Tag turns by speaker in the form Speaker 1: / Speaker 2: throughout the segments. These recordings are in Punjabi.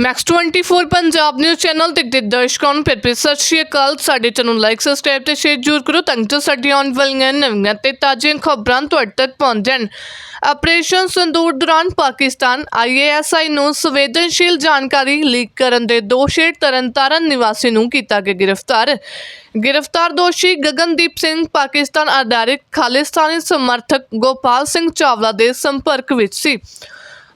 Speaker 1: ਮੈਕਸ 24 ਪੰਜਾਬ ਨਿਊਜ਼ ਚੈਨਲ ਤੇ ਦੇ ਦਰਸ਼ਕਾਂ ਨੂੰ। ਫਿਰ ਸਤਿ ਸ਼੍ਰੀ ਅਕਾਲ। ਸਾਡੇ ਚੈਨਲ ਲਾਈਕ ਸਬਸਕ੍ਰਾਈਬ ਤੇ ਸ਼ੇਅਰ ਜ਼ਰੂਰ ਕਰੋ ਤਾਂ ਜੋ ਸਾਡੀਆਂ ਆਉਣ ਵਾਲੀਆਂ ਨਵੀਆਂ ਤੇ ਤਾਜ਼ੀਆਂ ਖਬਰਾਂ ਤੁਹਾਡੇ ਤੱਕ ਪਹੁੰਚ ਜਾਣ। ਆਪਰੇਸ਼ਨ ਸੰਦੂਰ ਦੌਰਾਨ ਪਾਕਿਸਤਾਨ ਆਈਏਐਸਆਈ ਨੂੰ ਸੰਵੇਦਨਸ਼ੀਲ ਜਾਣਕਾਰੀ ਲੀਕ ਕਰਨ ਦੇ ਦੋਸ਼ੀ ਤਰਨਤਾਰਨ ਨਿਵਾਸੀ ਨੂੰ ਕੀਤਾ ਗਿਆ ਗ੍ਰਿਫਤਾਰ। ਗ੍ਰਿਫਤਾਰ ਦੋਸ਼ੀ ਗਗਨਦੀਪ ਸਿੰਘ, ਪਾਕਿਸਤਾਨ ਆਧਾਰਿਤ ਖਾਲਿਸਤਾਨੀ ਸਮਰਥਕ ਗੋਪਾਲ ਸਿੰਘ ਚਾਵਲਾ ਦੇ ਸੰਪਰਕ ਵਿੱਚ ਸੀ।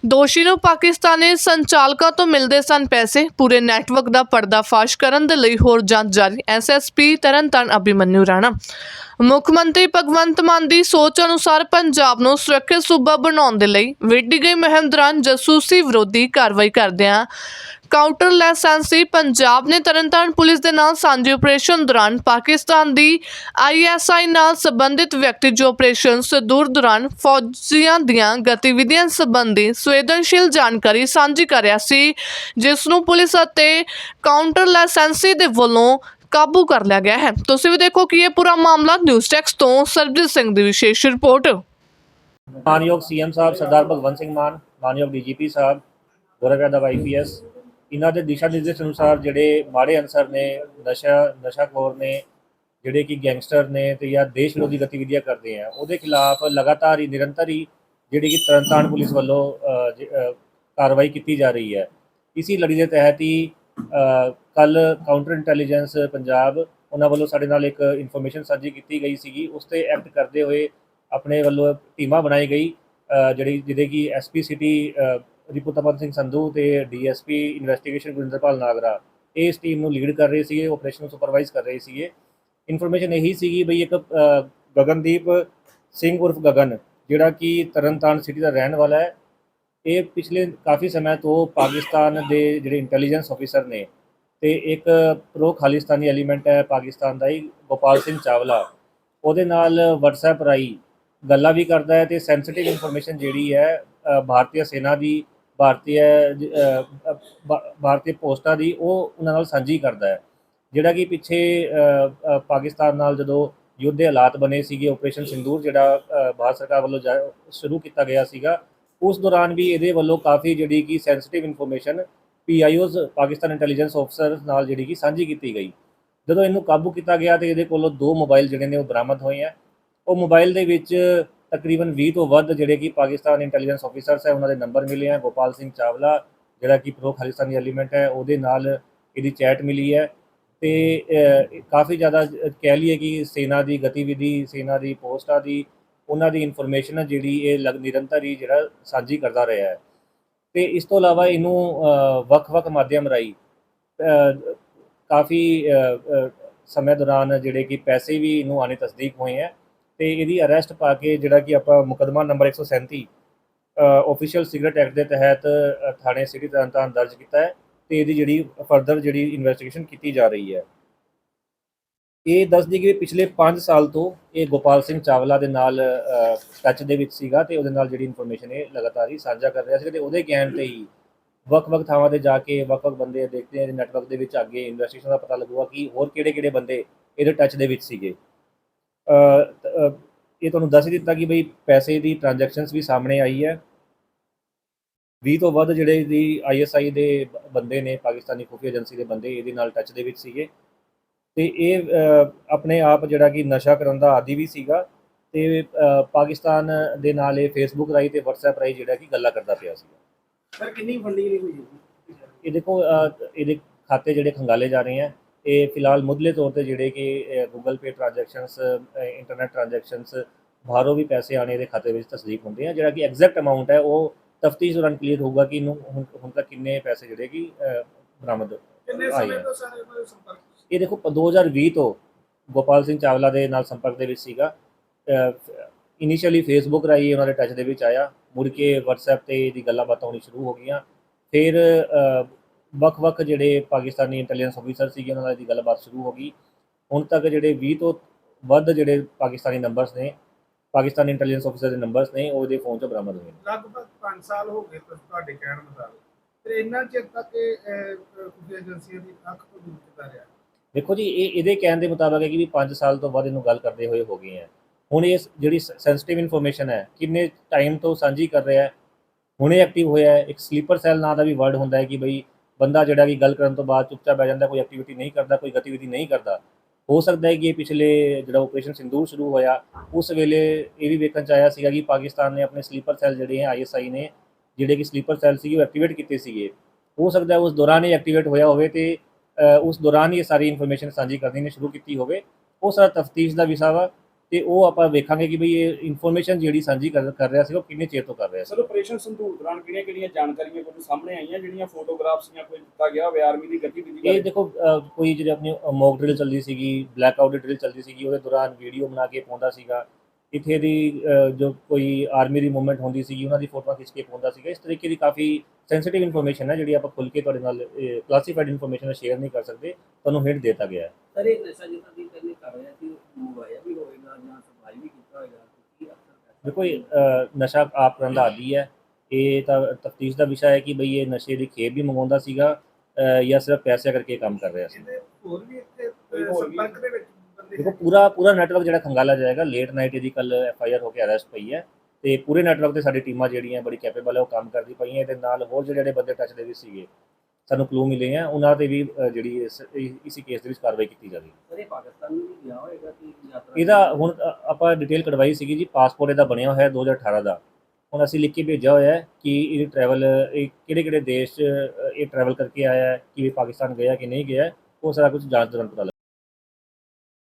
Speaker 1: ਦੋਸ਼ੀ ਨੂੰ ਪਾਕਿਸਤਾਨੀ ਸੰਚਾਲਕਾਂ ਤੋਂ ਮਿਲਦੇ ਸਨ ਪੈਸੇ। ਪੂਰੇ ਨੈਟਵਰਕ ਦਾ ਪਰਦਾਫਾਸ਼ ਕਰਨ ਦੇ ਲਈ ਹੋਰ ਜਾਂਚ ਜਾਰੀ। ਐਸਐਸਪੀ ਤਰਨਤਾਰਨ ਅਭਿਮਨਿਊ ਰਾਣਾ। ਮੁੱਖ ਮੰਤਰੀ ਭਗਵੰਤ ਮਾਨ ਦੀ ਸੋਚ ਅਨੁਸਾਰ ਪੰਜਾਬ ਨੂੰ ਸੁਰੱਖਿਅਤ ਸੂਬਾ ਬਣਾਉਣ ਦੇ ਲਈ ਵਿੱਢੀ ਗਈ ਮੁਹਿੰਮ ਦੌਰਾਨ ਜਸੂਸੀ ਵਿਰੋਧੀ ਕਾਰਵਾਈ ਕਰਦਿਆਂ ਕਾਊਂਟਰ ਲਾਇਸੈਂਸੀ ਪੰਜਾਬ ਨੇ ਤਰਨਤਾਰਨ ਪੁਲਿਸ ਦੇ ਨਾਲ ਸਾਂਝੇ ਆਪਰੇਸ਼ਨ ਦੌਰਾਨ ਪਾਕਿਸਤਾਨ ਦੀ ਆਈਐਸਆਈ ਨਾਲ ਸੰਬੰਧਿਤ ਵਿਅਕਤੀ ਜੋ ਆਪਰੇਸ਼ਨ ਸਦੂਰ ਦੌਰਾਨ ਫੌਜੀਆਂ ਦੀਆਂ ਗਤੀਵਿਧੀਆਂ ਸੰਬੰਧੀ ਸੰਵੇਦਨਸ਼ੀਲ ਜਾਣਕਾਰੀ ਸਾਂਝੀ ਕਰ ਰਿਹਾ ਸੀ, ਜਿਸ ਨੂੰ ਪੁਲਿਸ ਅਤੇ ਕਾਊਂਟਰ ਲਾਇਸੈਂਸੀ ਦੇ ਵੱਲੋਂ ਕਾਬੂ ਕਰ ਲਿਆ ਗਿਆ ਹੈ। ਤੁਸੀਂ ਵੀ ਦੇਖੋ ਕਿ ਇਹ ਪੂਰਾ ਮਾਮਲਾ ਨਿਊਜ਼ ਟੈਕਸ ਤੋਂ ਸਰਬਜੀਤ ਸਿੰਘ ਦੀ ਵਿਸ਼ੇਸ਼ ਰਿਪੋਰਟ।
Speaker 2: ਮਾਨਯੋਗ ਸੀਐਮ ਸਾਹਿਬ ਸਰਦਾਰ ਭਗਵੰਤ ਸਿੰਘ ਮਾਨ, ਮਾਨਯੋਗ ਡੀਜੀਪੀ ਸਾਹਿਬ ਗੌਰਵ ਦਾ ਆਈਪੀਐਸ ਇਹਨਾਂ ਦੇ ਦਿਸ਼ਾ ਨਿਰਦੇਸ਼ ਅਨੁਸਾਰ ਜਿਹੜੇ ਮਾੜੇ ਅਨਸਰ ਨੇ, ਨਸ਼ਾ, ਨਸ਼ਾਖੋਰ ਨੇ, ਜਿਹੜੇ ਕਿ ਗੈਂਗਸਟਰ ਨੇ ਤੇ ਜਾਂ ਦੇਸ਼ ਵਿਰੋਧੀ ਗਤੀਵਿਧੀਆਂ ਕਰਦੇ ਆ, ਉਹਦੇ ਖਿਲਾਫ ਲਗਾਤਾਰ ਹੀ ਨਿਰੰਤਰ ਹੀ ਜਿਹੜੀ ਕਿ ਤਰਨਤਾਰਨ ਪੁਲਿਸ ਵੱਲੋਂ ਕਾਰਵਾਈ ਕੀਤੀ ਜਾ ਰਹੀ ਹੈ। ਇਸੀ ਲੜੀ ਦੇ ਤਹਿਤ ਹੀ ਕੱਲ ਕਾਊਂਟਰ ਇੰਟੈਲੀਜੈਂਸ ਪੰਜਾਬ ਉਹਨਾਂ ਵੱਲੋਂ ਸਾਡੇ ਨਾਲ ਇੱਕ ਇਨਫੋਰਮੇਸ਼ਨ ਸਾਂਝੀ ਕੀਤੀ ਗਈ ਸੀਗੀ। ਉਸ ਤੇ ਐਕਟ ਕਰਦੇ ਹੋਏ ਆਪਣੇ ਵੱਲੋਂ ਟੀਮਾਂ ਬਣਾਈ ਗਈ ਜਿਹੜੀ ਜਿਹਦੇ ਕਿ ਐਸਪੀ ਸਿਟੀ ਰਿਪੁਤਪਨ ਸਿੰਘ ਸੰਧੂ ਤੇ ਡੀਐਸਪੀ ਇਨਵੈਸਟੀਗੇਸ਼ਨ ਗੁਰਿੰਦਰਪਾਲ ਨਾਗਰਾ ਇਹ ਇਸ ਟੀਮ ਨੂੰ ਲੀਡ ਕਰ ਰਹੇ ਸੀਗੇ ਆਪਰੇਸ਼ਨ ਨੂੰ ਸੁਪਰਵਾਈਜ਼ ਕਰ ਰਹੇ ਸੀਗੇ। ਇਨਫੋਰਮੇਸ਼ਨ ਇਹੀ ਸੀਗੀ ਬਈ ਇੱਕ ਗਗਨਦੀਪ ਸਿੰਘ ਉਰਫ ਗਗਨ, ਜਿਹੜਾ ਕਿ ਤਰਨਤਾਰਨ ਸਿਟੀ ਦਾ ਰਹਿਣ ਵਾਲਾ ਹੈ। ਇਹ ਪਿਛਲੇ ਕਾਫੀ ਸਮੇਂ ਤੋਂ ਪਾਕਿਸਤਾਨ ਦੇ ਜਿਹੜੇ ਇੰਟੈਲੀਜੈਂਸ ਆਫੀਸਰ ਨੇ ਤੇ ਇੱਕ ਪ੍ਰੋ ਖਾਲਿਸਤਾਨੀ ਐਲੀਮੈਂਟ ਹੈ ਪਾਕਿਸਤਾਨ ਦਾ ਹੀ, ਗੋਪਾਲ ਸਿੰਘ ਚਾਵਲਾ। ਉਹਦੇ ਨਾਲ WhatsApp ਰਾਈ ਗੱਲਾਂ ਵੀ ਕਰਦਾ ਹੈ ਤੇ ਸੈਂਸਿਟਿਵ ਇਨਫੋਰਮੇਸ਼ਨ ਜਿਹੜੀ ਹੈ ਭਾਰਤੀ ਸੈਨਾ ਦੀ, ਭਾਰਤੀ ਭਾਰਤੀ ਪੋਸਟਾਂ ਦੀ ਉਹ ਉਹਨਾਂ ਨਾਲ ਸਾਂਝੀ ਕਰਦਾ ਹੈ। ਜਿਹੜਾ ਕਿ ਪਿੱਛੇ ਪਾਕਿਸਤਾਨ ਨਾਲ ਜਦੋਂ ਯੁੱਧ ਦੇ ਹਾਲਾਤ ਬਣੇ ਸੀਗੇ ਆਪਰੇਸ਼ਨ ਸਿੰਦੂਰ ਜਿਹੜਾ ਭਾਰਤ ਸਰਕਾਰ ਵੱਲੋਂ ਜਾ- ਸ਼ੁਰੂ ਕੀਤਾ ਗਿਆ ਸੀਗਾ ਉਸ ਦੌਰਾਨ ਵੀ ਇਹਦੇ ਵੱਲੋਂ ਕਾਫੀ ਜਿਹੜੀ ਕਿ sensitive information PIOs Pakistan intelligence ਅਫਸਰ ਨਾਲ ਜਿਹੜੀ ਕਿ ਸਾਂਝੀ ਕੀਤੀ ਗਈ। ਜਦੋਂ ਇਹਨੂੰ ਕਾਬੂ ਕੀਤਾ ਗਿਆ ਤੇ ਇਹਦੇ ਕੋਲੋਂ ਦੋ ਮੋਬਾਈਲ ਜਿਹੜੇ ਨੇ ਉਹ ਬਰਾਮਦ ਹੋਏ ਆ ਉਹ ਮੋਬਾਈਲ ਦੇ ਵਿੱਚ ਤਕਰੀਬਨ 20 ਤੋਂ ਵੱਧ ਜਿਹੜੇ ਕਿ ਪਾਕਿਸਤਾਨ ਇੰਟੈਲੀਜੈਂਸ ਆਫੀਸਰਸ ਹੈ, ਉਹਨਾਂ ਦੇ ਨੰਬਰ ਮਿਲੇ ਆ। ਗੋਪਾਲ ਸਿੰਘ ਚਾਵਲਾ, ਜਿਹੜਾ ਕਿ ਪ੍ਰੋ ਖਾਲਿਸਤਾਨੀ ਐਲੀਮੈਂਟ ਹੈ, ਉਹਦੇ ਨਾਲ ਇਹਦੀ ਚੈਟ ਮਿਲੀ ਹੈ। ਤੇ ਕਾਫੀ ਜ਼ਿਆਦਾ ਕਹਿ ਲਈਏ ਕਿ ਸੈਨਾ ਦੀ ਗਤੀਵਿਧੀ, ਸੈਨਾ ਦੀ ਪੋਸਟਾਂ ਦੀ ਉਹਨਾਂ ਦੀ ਇਨਫੋਰਮੇਸ਼ਨ ਜਿਹੜੀ ਇਹ ਲਗ ਨਿਰੰਤਰ ਹੀ ਜਿਹੜਾ ਸਾਂਝੀ ਕਰਦਾ ਰਿਹਾ ਹੈ। ਤੇ ਇਸ ਤੋਂ ਇਲਾਵਾ ਇਹਨੂੰ ਵੱਖ-ਵੱਖ ਮਾਧਿਅਮ ਰਾਹੀਂ ਕਾਫੀ ਸਮੇਂ ਦੌਰਾਨ ਜਿਹੜੇ ਕਿ ਪੈਸੇ ਵੀ ਇਹਨੂੰ ਆਣੇ ਤਸਦੀਕ ਹੋਏ ਹੈ ਤੇ ਇਹਦੀ ਅਰੈਸਟ ਪਾ ਕੇ ਜਿਹੜਾ ਕਿ ਆਪਾਂ ਮੁਕਦਮਾ ਨੰਬਰ 137 ਆਫੀਸ਼ੀਅਲ ਸਿਗਰਟ ਐਕਟ ਦੇ ਤਹਿਤ ਥਾਣੇ ਸਿਟੀ ਤਰਨਤਾਰਨ ਦਰਜ ਕੀਤਾ ਹੈ ਤੇ ਇਹਦੀ ਜਿਹੜੀ ਫਰਦਰ ਜਿਹੜੀ ਇਨਵੈਸਟੀਗੇਸ਼ਨ ਕੀਤੀ ਜਾ ਰਹੀ ਹੈ। ਇਹ ਦੱਸਦੀ ਕਿ ਪਿਛਲੇ 5 ਸਾਲ ਤੋਂ ਇਹ ਗੋਪਾਲ ਸਿੰਘ ਚਾਵਲਾ ਦੇ ਨਾਲ ਟੱਚ ਦੇ ਵਿੱਚ ਸੀਗਾ ਤੇ ਉਹਦੇ ਨਾਲ ਜਿਹੜੀ ਇਨਫੋਰਮੇਸ਼ਨ ਇਹ ਲਗਾਤਾਰ ਹੀ ਸਾਂਝਾ ਕਰ ਰਿਹਾ ਸੀ ਤੇ ਉਹਦੇ ਕਹਿਣ ਤੇ ਹੀ ਵੱਖ-ਵੱਖ ਥਾਵਾਂ ਤੇ ਜਾ ਕੇ ਵੱਖ-ਵੱਖ ਬੰਦੇ ਦੇਖਦੇ ਆ ਨੈਟਵਰਕ ਦੇ ਵਿੱਚ ਅੱਗੇ ਇਨਵੈਸਟੀਗੇਸ਼ਨ ਦਾ ਪਤਾ ਲੱਗੂਗਾ ਕਿ ਹੋਰ ਕਿਹੜੇ-ਕਿਹੜੇ ਬੰਦੇ ਇਹਦੇ ਟੱਚ ਦੇ ਵਿੱਚ ਸੀਗੇ। ਇਹ ਤੁਹਾਨੂੰ ਦੱਸ ਹੀ ਦਿੱਤਾ ਕਿ ਬਈ ਪੈਸੇ ਦੀ ਟ੍ਰਾਂਜੈਕਸ਼ਨਸ ਵੀ ਸਾਹਮਣੇ ਆਈ ਹੈ। 20 ਤੋਂ ਵੱਧ ਜਿਹੜੇ ਦੀ ਆਈਐਸਆਈ ਦੇ ਬੰਦੇ ਨੇ, ਪਾਕਿਸਤਾਨੀ ਖੁਫੀਆ ਏਜੰਸੀ ਦੇ ਬੰਦੇ ਇਹਦੇ ਨਾਲ ਟੱਚ ਦੇ ਵਿੱਚ ਸੀਗੇ। ਤੇ ਇਹ ਆਪਣੇ ਆਪ ਜਿਹੜਾ ਕਿ ਨਸ਼ਾ ਕਰਨ ਦਾ ਆਦੀ ਵੀ ਸੀਗਾ ਤੇ ਪਾਕਿਸਤਾਨ ਦੇ ਨਾਲ ਇਹ ਫੇਸਬੁੱਕ ਰਾਹੀਂ ਤੇ WhatsApp ਰਾਹੀਂ ਜਿਹੜਾ ਕਿ ਗੱਲਾਂ ਕਰਦਾ ਪਿਆ ਸੀ
Speaker 3: ਸਰ ਕਿੰਨੀ ਫੰਡਿੰਗ ਹੋਈ ਹੈ
Speaker 2: ਇਹ ਦੇਖੋ ਇਹਦੇ ਖਾਤੇ ਜਿਹੜੇ ਖੰਗਾਲੇ ਜਾ ਰਹੇ ਆ ਇਹ ਫਿਲਹਾਲ ਮੁੱਢਲੇ ਤੌਰ ਤੇ ਜਿਹੜੇ ਕਿ Google Pay transactions internet transactions ਬਾਹਰੋਂ ਵੀ ਪੈਸੇ ਆਣੇ ਇਹਦੇ ਖਾਤੇ ਵਿੱਚ ਤਸਦੀਕ ਹੁੰਦੇ ਆ ਜਿਹੜਾ ਕਿ ਐਗਜ਼ੈਕਟ ਅਮਾਉਂਟ ਹੈ ਉਹ ਤਫਤੀਸ਼ ਦੌਰਾਨ ਕਲੀਅਰ ਹੋਊਗਾ ਕਿ ਇਹਨੂੰ ਹੁਣ ਹੁਣ ਤੱਕ ਕਿੰਨੇ ਪੈਸੇ ਜਿਹੜੇ ਕਿ ਬਰਾਮਦ
Speaker 3: ਕਿੰਨੇ ਸਮੇਂ। ਤੋਂ ਸਰ ਦੇ ਸੰਪਰਕ
Speaker 2: ਇਹ ਦੇਖੋ 2020 ਤੋਂ ਗੋਪਾਲ ਸਿੰਘ ਚਾਵਲਾ ਦੇ ਨਾਲ ਸੰਪਰਕ ਦੇ ਵਿੱਚ ਸੀਗਾ। ਇਨੀਸ਼ੀਅਲੀ ਫੇਸਬੁੱਕ ਰਾਹੀਂ ਉਹਨਾਂ ਦੇ ਟੱਚ ਦੇ ਵਿੱਚ ਆਇਆ। ਮੁੜ ਕੇ WhatsApp ਤੇ ਇਹਦੀ ਗੱਲਾਂ ਬਾਤਾਂ ਹੋਣੀ ਸ਼ੁਰੂ ਹੋ ਗਈਆਂ। ਫਿਰ ਵੱਖ-ਵੱਖ ਜਿਹੜੇ ਪਾਕਿਸਤਾਨੀ ਇੰਟੈਲੀਜੈਂਸ ਅਫੀਸਰ ਸੀਗੇ, ਉਹਨਾਂ ਨਾਲ ਇਹਦੀ ਗੱਲਬਾਤ ਸ਼ੁਰੂ ਹੋ ਗਈ। ਹੁਣ ਤੱਕ ਜਿਹੜੇ 20 ਤੋਂ ਵੱਧ ਜਿਹੜੇ ਪਾਕਿਸਤਾਨੀ ਨੰਬਰਸ ਨੇ, ਪਾਕਿਸਤਾਨੀ ਇੰਟੈਲੀਜੈਂਸ ਅਫੀਸਰ ਦੇ ਨੰਬਰਸ ਨੇ, ਉਹ ਇਹਦੇ ਫੋਨ 'ਚ ਬਰਾਮਦ ਹੋਏ ਨੇ।
Speaker 3: ਲਗਭਗ 5 ਸਾਲ ਹੋ ਗਏ ਤੁਹਾਡੇ ਕਹਿਣ ਮੁਤਾਬਕ। ਫਿਰ ਇੰਨਾ ਚਿਰ ਤੱਕ ਇਹ ਏਜੰਸੀਆਂ ਦੀ ਅੱਖ ਤੋਂ ਦੂਰ ਕੀਤਾ ਰਿਹਾ?
Speaker 2: ਦੇਖੋ ਜੀ, ਇਹ ਇਹਦੇ ਕਹਿਣ ਦੇ ਮੁਤਾਬਕ ਹੈ ਕਿ ਵੀ 5 ਸਾਲ ਤੋਂ ਬਾਅਦ ਇਹਨੂੰ ਗੱਲ ਕਰਦੇ ਹੋਏ ਹੋ ਗਏ ਹੈ ਹੁਣ ਇਹ ਜਿਹੜੀ ਸੈਂਸਿਟਿਵ ਇਨਫੋਰਮੇਸ਼ਨ ਹੈ, ਕਿੰਨੇ ਟਾਈਮ ਤੋਂ ਸਾਂਝੀ ਕਰ ਰਿਹਾ ਹੈ, ਹੁਣੇ ਐਕਟਿਵ ਹੋਇਆ ਹੈ, ਇੱਕ ਸਲੀਪਰ ਸੈੱਲ ਨਾਂ ਦਾ ਵੀ ਵਰਡ ਹੁੰਦਾ ਹੈ ਕਿ ਬਈ ਬੰਦਾ ਜਿਹੜਾ ਕਿ ਗੱਲ ਕਰਨ ਤੋਂ ਬਾਅਦ ਚੁੱਪਚਾਪ ਬਹਿ ਜਾਂਦਾ, ਕੋਈ ਐਕਟੀਵਿਟੀ ਨਹੀਂ ਕਰਦਾ, ਕੋਈ ਗਤੀਵਿਧੀ ਨਹੀਂ ਕਰਦਾ। ਹੋ ਸਕਦਾ ਹੈ ਕਿ ਇਹ ਪਿਛਲੇ ਜਿਹੜਾ ਆਪਰੇਸ਼ਨ ਸਿੰਦੂਰ ਸ਼ੁਰੂ ਹੋਇਆ, ਉਸ ਵੇਲੇ ਇਹ ਵੀ ਵੇਖਣ ਚ ਆਇਆ ਸੀਗਾ ਕਿ ਪਾਕਿਸਤਾਨ ਨੇ ਆਪਣੇ ਸਲੀਪਰ ਸੈੱਲ ਜਿਹੜੇ ਹੈ ਆਈਐਸਆਈ ਨੇ, ਜਿਹੜੇ ਕਿ ਸਲੀਪਰ ਸੈੱਲ ਸੀਗੇ, ਉਹ ਐਕਟੀਵੇਟ ਕੀਤੇ ਸੀਗੇ। ਹੋ ਸਕਦਾ ਉਸ ਦੌਰਾਨ ਹੀ ਐਕਟੀਵੇਟ ਹੋਇਆ ਹੋਵੇ ਤੇ ਉਸ ਦੌਰਾਨ ਹੀ ਇਹ ਸਾਰੀ ਇਨਫੋਰਮੇਸ਼ਨ ਸਾਂਝੀ ਕਰਨੀ ਨੇ ਸ਼ੁਰੂ ਕੀਤੀ ਹੋਵੇ। ਉਹ ਸਾਰਾ ਤਫਤੀਸ਼ ਦਾ ਵਿਸ਼ਾ ਵਾ ਤੇ ਉਹ ਆਪਾਂ ਵੇਖਾਂਗੇ ਕਿ ਬਈ ਇਹ ਇਨਫੋਰਮੇਸ਼ਨ ਜਿਹੜੀ ਸਾਂਝੀ ਕਰ ਕਰ ਰਿਹਾ ਸੀ ਉਹ ਕਿੰਨੇ ਚਿਰ ਤੋਂ ਕਰ ਰਿਹਾ ਸੀ।
Speaker 4: ਸਰ ਆਪਰੇਸ਼ਨ ਸੰਧੂਰ ਦੌਰਾਨ ਕਿਹੜੀਆਂ ਕਿਹੜੀਆਂ ਜਾਣਕਾਰੀਆਂ ਕੋਈ ਸਾਹਮਣੇ ਆਈਆਂ? ਜਿਹੜੀਆਂ ਫੋਟੋਗ੍ਰਾਫਸ ਜਾਂ ਕੋਈ ਦਿੱਤਾ ਗਿਆ ਹੋਵੇ ਆਰਮੀ ਦੀ ਗਤੀਵਿਧੀ
Speaker 2: ਇਹ ਦੇਖੋ ਕੋਈ ਜਿਹੜੀ ਆਪਣੀ ਮੌਕ ਡਰਿਲ ਚੱਲਦੀ ਸੀਗੀ ਬਲੈਕ ਆਊਟ ਡਰਿਲ ਚੱਲਦੀ ਸੀਗੀ ਉਹਦੇ ਦੌਰਾਨ ਵੀਡੀਓ ਬਣਾ ਕੇ ਪਾਉਂਦਾ ਸੀਗਾ। ਇੱਥੇ ਦੀ ਜੋ ਕੋਈ ਆਰਮੀ ਦੀ ਮੂਵਮੈਂਟ ਹੁੰਦੀ ਸੀਗੀ ਉਹਨਾਂ ਦੀ ਫੋਟੋਆਂ ਖਿੱਚ ਕੇ ਪਾਉਂਦਾ ਸੀਗਾ। ਇਸ ਤਰੀਕੇ ਦੀ ਕਾਫੀ ਸੈਂਸਿਟਿਵ ਇਨਫੋਰਮੇਸ਼ਨ ਹੈ ਜਿਹੜੀ ਆਪਾਂ ਖੁੱਲ ਕੇ ਤੁਹਾਡੇ ਨਾਲ ਕਲਾਸੀਫਾਈਡ ਇਨਫੋਰਮੇਸ਼ਨ ਸ਼ੇਅਰ ਨਹੀਂ ਕਰ ਸਕਦੇ। ਤੁਹਾਨੂੰ ਹਿੰਟ ਦਿੱਤਾ ਗਿਆ ਹੈ।
Speaker 5: ਸਰ ਇਹ ਨਸ਼ਾ ਜਿੱਦਾਂ ਦੀ ਪਹਿਲੇ ਕਰ ਰਿਹਾ ਸੀ ਉਹ ਮੋਬਾਈਲ ਵੀ ਹੋਵੇਗਾ ਜਾਂ ਸਫ਼ਾਈ ਵੀ ਕੀਤਾ ਹੋਵੇਗਾ ਕੀ ਅਕਸਰ ਪੈਸਾ
Speaker 2: ਦੇਖੋ ਨਸ਼ਾ ਆਪ ਕਰਨ ਦਾ ਆਦੀ ਹੈ। ਇਹ ਤਾਂ ਤਫਤੀਸ਼ ਦਾ ਵਿਸ਼ਾ ਹੈ ਕਿ ਬਈ ਇਹ ਨਸ਼ੇ ਦੀ ਖੇਪ ਵੀ ਮੰਗਵਾਉਂਦਾ ਸੀਗਾ ਜਾਂ ਸਿਰਫ ਪੈਸੇ ਕਰਕੇ ਕੰਮ ਕਰ ਰਿਹਾ ਸੀ।
Speaker 3: ਹੋਰ ਵੀ ਇੱਥੇ
Speaker 4: ਵੀ-
Speaker 3: ਸੰਪਰਕ ਦੇ ਵਿੱਚ
Speaker 2: ਦੇਖੋ ਪੂਰਾ ਪੂਰਾ ਨੈਟਵਰਕ ਜਿਹੜਾ ਖੰਗਾਲਾ ਜਾਏਗਾ ਲੇਟ ਨਾਈਟ ਇਹਦੀ ਕੱਲ ਐਫ ਆਈ ਆਰ ਹੋ ਕੇ ਅਰੈਸਟ ਪਈ ਹੈ ਤੇ ਪੂਰੇ ਨੈਟਵਰਕ ਤੇ ਸਾਡੀ ਟੀਮਾਂ ਜਿਹੜੀਆਂ ਬੜੀ ਕੈਪੇਬਲ ਹੈ ਉਹ ਕੰਮ ਕਰਦੀ ਪਈਆਂ ਇਹਦੇ ਨਾਲ ਹੋਰ ਜਿਹੜੇ ਜਿਹੜੇ ਬੰਦੇ ਟੱਚ ਦੇ ਵੀ ਸੀਗੇ ਸਾਨੂੰ ਕਲੂ ਮਿਲੇ ਆ ਉਹਨਾਂ ਤੇ ਵੀ ਜਿਹੜੀ ਇਸ ਇਸੇ ਕੇਸ ਦੇ ਵਿੱਚ ਕਾਰਵਾਈ ਕੀਤੀ ਜਾਵੇਗੀ।
Speaker 5: ਸਰ ਪਾਕਿਸਤਾਨ ਨੂੰ ਵੀ ਗਿਆ ਹੋਵੇਗਾ ਕਿ ਯਾਤਰਾ?
Speaker 2: ਇਹਦਾ ਹੁਣ ਆਪਾਂ ਡਿਟੇਲ ਕਢਵਾਈ ਸੀਗੀ ਜੀ ਪਾਸਪੋਰਟ ਇਹਦਾ ਬਣਿਆ ਹੋਇਆ ਹੈ 2018 ਦਾ। ਹੁਣ ਅਸੀਂ ਲਿਖ ਕੇ ਭੇਜਿਆ ਹੋਇਆ ਹੈ ਕਿ ਇਹ ਟਰੈਵਲ ਇਹ ਕਿਹੜੇ ਕਿਹੜੇ ਦੇਸ਼ ਇਹ ਟਰੈਵਲ ਕਰਕੇ ਆਇਆ ਹੈ ਕਿ ਪਾਕਿਸਤਾਨ ਗਿਆ ਕਿ ਨਹੀਂ ਗਿਆ ਉਹ ਸਾਰਾ ਕੁਝ ਜਾਂਚ ਦੌਰਾਨ ਪਤਾ